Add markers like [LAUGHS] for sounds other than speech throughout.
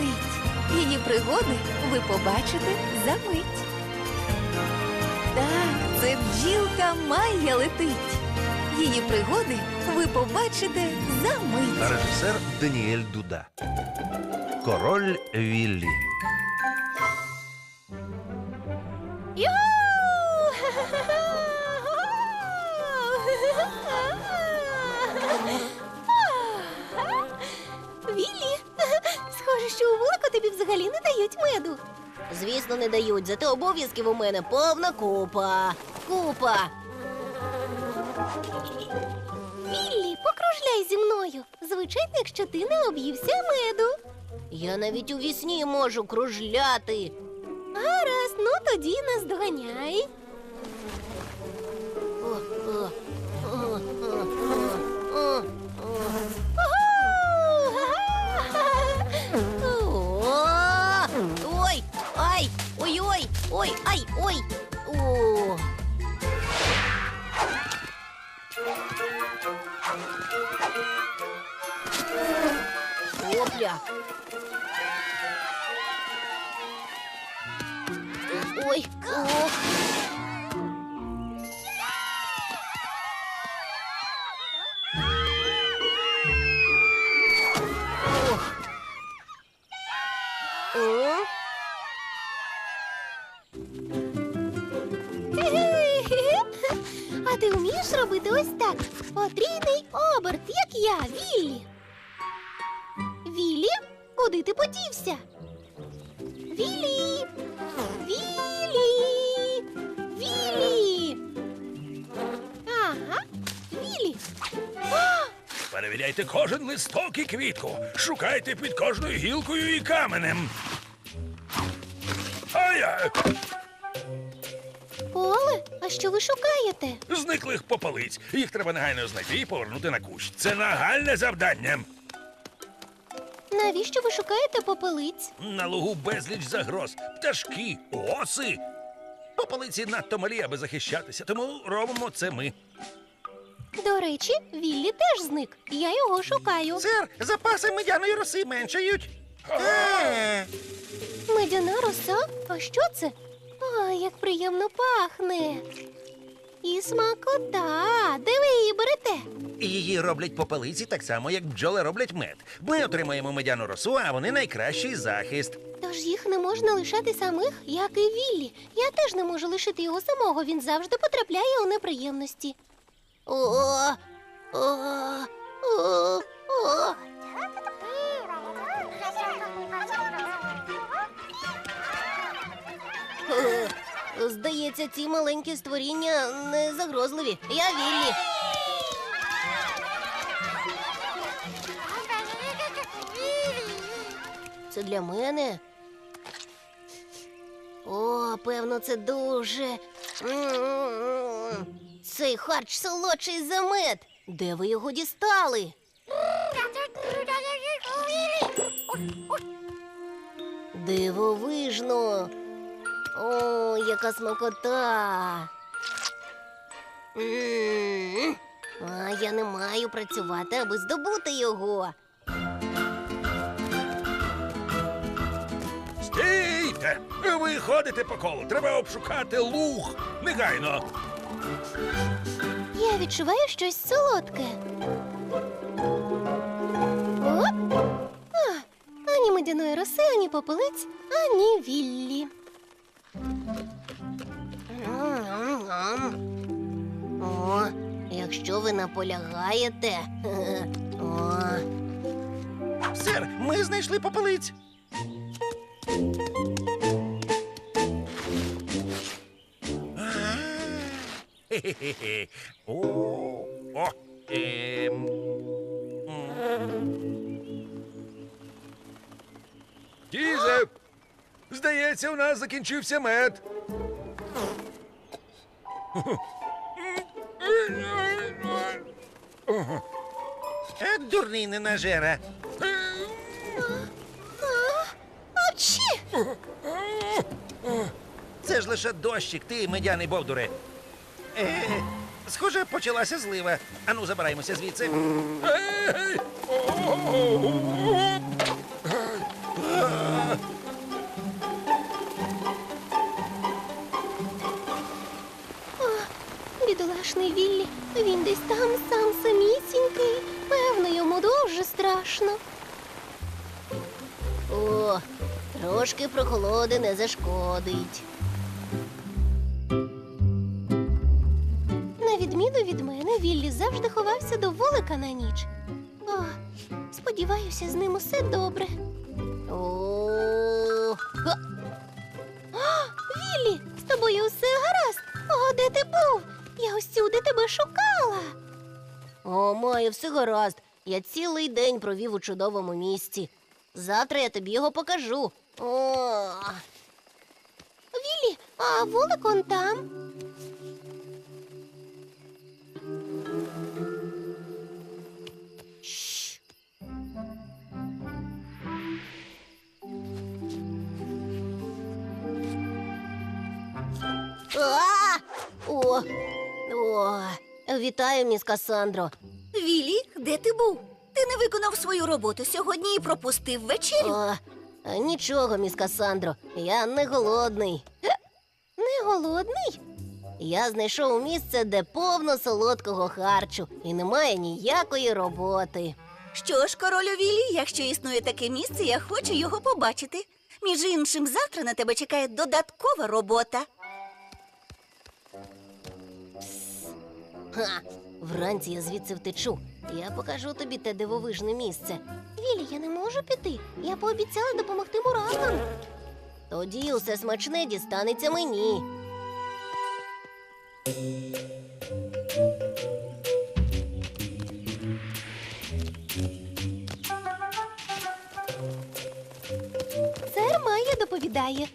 летить. Її пригоди ви побачите за мить. Так, це бджілка Майя летить. Її пригоди ви побачите за мить. Режисер Даніель Дуда. Король Віллі. Віллі, що у вулику тобі взагалі не дають меду. Звісно, не дають, зате обов'язків у мене повна купа. Купа. Віллі, покружляй зі мною. Звичайно, якщо ти не об'ївся меду. Я навіть у вісні можу кружляти. Гаразд, ну тоді нас ой. О. Опля. Ой, ох. Потрійний оберт, як я, Віллі. Віллі, куди ти подівся? Віллі! Віллі! Віллі! Ага, Віллі! Перевіряйте кожен листок і квітку. Шукайте під кожною гілкою і каменем. Ай-яй! А ви шукаєте? Зниклих попелиць. Їх треба негайно знайти і повернути на кущ. Це нагальне завдання. Навіщо ви шукаєте попелиць? На лугу безліч загроз. Пташки, оси. Попелиці надто малі, аби захищатися, тому робимо це ми. До речі, Віллі теж зник. Я його шукаю. Сер, запаси медяної роси меншають. Медяна роса? А що це? Ой, як приємно пахне. І смакота. Де ви її берете? Її роблять попелиці так само, як бджоли роблять мед. Ми отримаємо медяну росу, а вони найкращий захист. Тож їх не можна лишати самих, як і Віллі. Я теж не можу лишити його самого, він завжди потрапляє у неприємності. О, о, о, о. Здається, ці маленькі створіння не загрозливі. Я Віллі. Це для мене. О, певно, це дуже. Цей харч солодший за мед. Де ви його дістали? Дивовижно. О, яка смакота. М. А я не маю працювати, аби здобути його. Стійте! Ви ходите по колу. Треба обшукати луг. Негайно. Я відчуваю щось солодке. О! А, ані медяної роси, ані попелиць, ані віллі. О, якщо ви наполягаєте. [LAUGHS] О. Сер, ми знайшли попелиць. Хе-хе-хе. [LAUGHS] О, о, ем. Дізе! Здається, у нас закінчився мед. Е, дурний ненажера. Апчі! Це ж лише дощик, ти медяний бовдуре. Е, схоже, почалася злива. Ану, забираємося звідси. Ей! Десь там сам самісінький. Певно, йому дуже страшно. О, трошки прохолоди не зашкодить. На відміну від мене, Віллі завжди ховався до вулика на ніч. О, сподіваюся, з ним усе добре. О, А, Віллі, з тобою усе гаразд. О, де ти був? Я усюди тебе шукала. О, маю, все гаразд. Я цілий день провів у чудовому місці. Завтра я тобі його покажу. О. Віллі, а вулик он там. А! О, о, вітаю, міс Касандро. Віллі, де ти був? Ти не виконав свою роботу сьогодні і пропустив вечерю. О, нічого, міс Касандро, я не голодний. Не голодний? Я знайшов місце, де повно солодкого харчу і немає ніякої роботи. Що ж, королю Віллі, якщо існує таке місце, я хочу його побачити. Між іншим, завтра на тебе чекає додаткова робота. Ха! Вранці я звідси втечу. Я покажу тобі те дивовижне місце. Вілі, я не можу піти. Я пообіцяла допомогти мурахам. Тоді усе смачне дістанеться мені. Сер Майя доповідає.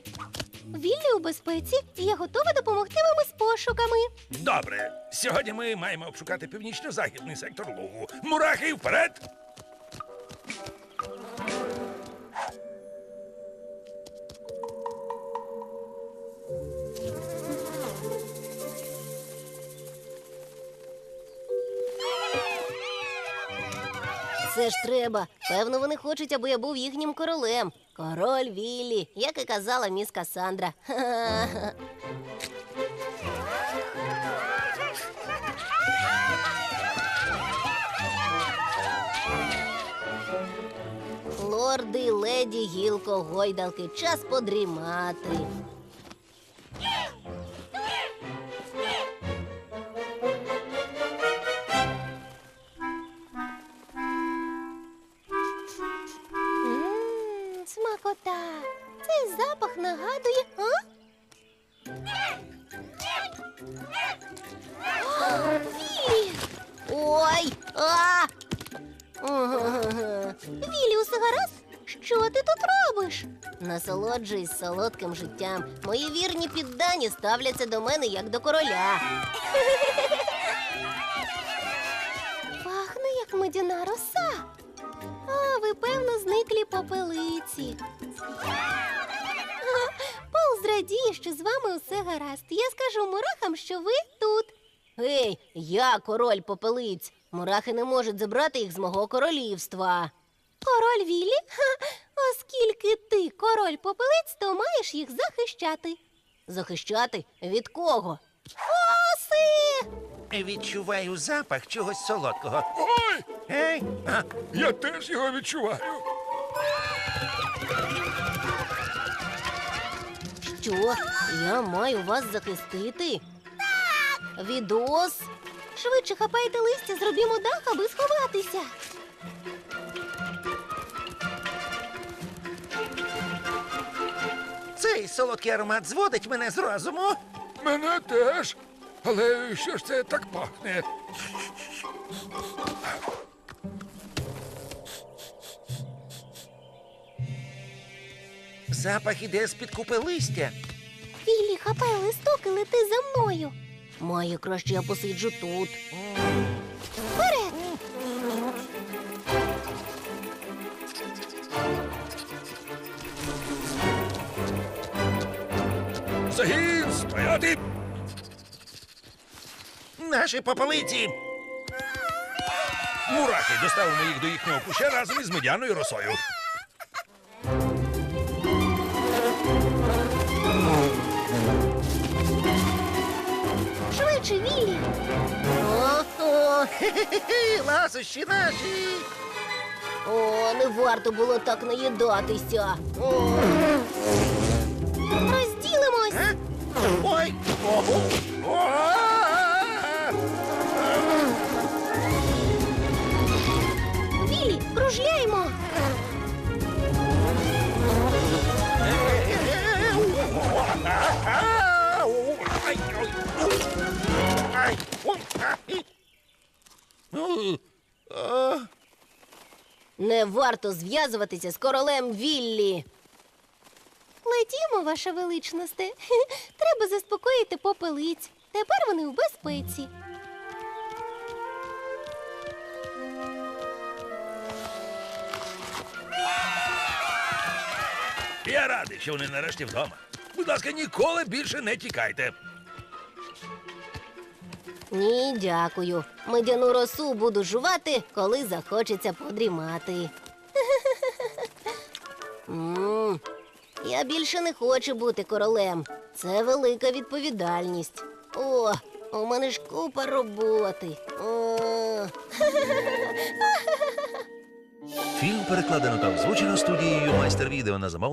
Віллі у безпеці, і я готова допомогти вам із пошуками. Добре, сьогодні ми маємо обшукати північно-західний сектор лугу. Мурахи вперед! Це треба. Певно, вони хочуть, аби я був їхнім королем. Король Віллі, як і казала міс Касандра. Ха-ха. [LAUGHS] Лорди, леді, гілко, гойдалки, час подрімати. Смакота. Цей запах нагадує. А? О, Віллі! Ой! А! Віллі, усе гаразд? Що ти тут робиш? Насолоджуюсь солодким життям. Мої вірні піддані ставляться до мене як до короля. [LAUGHS] Пахне як медяна роса. Зниклі попелиці. Пол зрадіє, що з вами усе гаразд. Я скажу мурахам, що ви тут. Гей, я король попелиць. Мурахи не можуть забрати їх з мого королівства. Король Віллі? Ха, оскільки ти король попелиць, то маєш їх захищати. Захищати? Від кого? Оси! Відчуваю запах чогось солодкого. Ой! Ей, а, Я теж його відчуваю. Що? Я маю вас захистити? Так! Відос? Швидше хапайте листя, зробімо дах, аби сховатися. цей солодкий аромат зводить мене з розуму. Мене теж. Але що ж це так пахне? Запах іде з-під купи листя. Віллі, хапай листок і лети за мною. Має краще я посиджу тут. Вперед! Загін стояти! Наші попелиці. Мурахи доставимо їх до їхнього куща разом із медяною росою. Швидше, Віллі! О, о, Хе-хе-хе, ласощі наші. О, не варто було так наїдатися. О. Розділимось. Е? Ой! Ого! О! Віллі, кружляймо. Не варто зв'язуватися з королем Віллі. Летімо, ваша величносте. [LAUGHS] Треба заспокоїти попелиць. Тепер вони в безпеці. Я радий, що вони нарешті вдома. Будь ласка, ніколи більше не тікайте. Ні, дякую. Медяну росу буду жувати, коли захочеться подрімати. [LAUGHS] Я більше не хочу бути королем. Це велика відповідальність. О, у мене ж купа роботи. Фільм перекладено та озвучено студією майстер відео на замовлення.